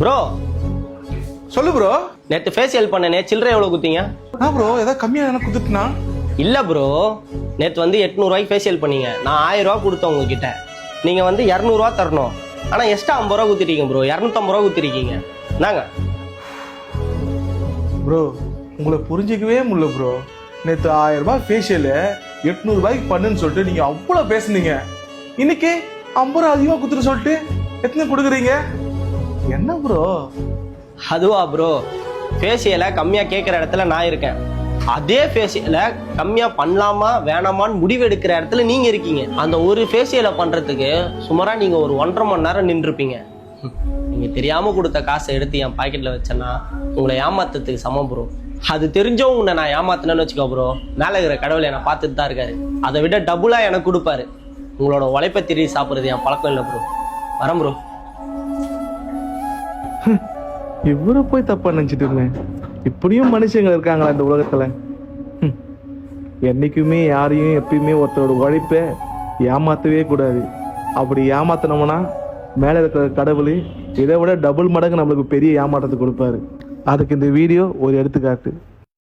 Bro சொல்லு bro நேற்று facial பண்ணனே சில்லறை எவ்வளோ குத்தீங்க? நான் ப்ரோ ஏதாவது கம்மியாக என்ன குத்துட்டுனா? இல்லை ப்ரோ நேற்று வந்து எட்நூறுவாய்க்கு ஃபேஷியல் பண்ணீங்க. நான் ஆயிரம் ரூபா கொடுத்தேன் உங்ககிட்ட. நீங்கள் வந்து இரநூறுவா தரணும். ஆனால் எக்ஸ்ட்ரா ஐம்பது ரூபா குத்திருக்கீங்க ப்ரோ இரநூத்தம்பது ரூபா குத்திருக்கீங்க. என்னங்க ப்ரோ உங்களை புரிஞ்சிக்கவே முடியல ப்ரோ நேற்று ஆயிரம் ரூபாய் ஃபேஷியலு எட்நூறுபாய்க்கு பண்ணுன்னு சொல்லிட்டு நீங்கள் அவ்வளோ பேசுனீங்க. இன்னைக்கு ஐம்பது ரூபா அதிகமாக குத்துட்டு சொல்லிட்டு எத்தனை கொடுக்குறீங்க? என்ன ப்ரோ அதுவா ப்ரோ ஃபேஷியலை கம்மியாக கேட்குற இடத்துல நான் இருக்கேன். அதே ஃபேஷியலை கம்மியாக பண்ணலாமா வேணாமான்னு முடிவு எடுக்கிற இடத்துல நீங்கள் இருக்கீங்க. அந்த ஒரு ஃபேஷியலை பண்ணுறதுக்கு சுமாராக நீங்கள் ஒரு ஒன்றரை மணி நேரம் நின்றுருப்பீங்க நீங்கள் தெரியாமல் கொடுத்த காசை எடுத்து என் பாக்கெட்டில் வச்சேன்னா உங்களை ஏமாத்துறதுக்கு சமம் ப்ரோ அது தெரிஞ்சோ உன்னை நான் ஏமாத்தினேன்னு வச்சுக்கோ ப்ரோ மேலே இருக்கிற கடவுள் என்னை பார்த்துட்டு தான் இருக்காரு. அதை விட டபுளாக எனக்கு கொடுப்பாரு. உங்களோட உழைப்பை திரும்பி சாப்பிட்றது என் பழக்கம் இல்லை ப்ரோ வரேன் ப்ரோ இவரை போய் தப்பா நினைச்சிட்டு இருந்தேன். இப்படியும் மனுஷங்க இருக்காங்களா இந்த உலகத்துல? என்னைக்குமே யாரையும் எப்பயுமே ஒருத்தரோட உழைப்பை ஏமாத்தவே கூடாது. அப்படி ஏமாத்தினோம்னா மேலே இருக்கிற கடவுள் இதை விட டபுள் மடங்கு நம்மளுக்கு பெரிய ஏமாற்றத்தை கொடுப்பாரு. அதுக்கு இந்த வீடியோ ஒரு எடுத்துக்காட்டு.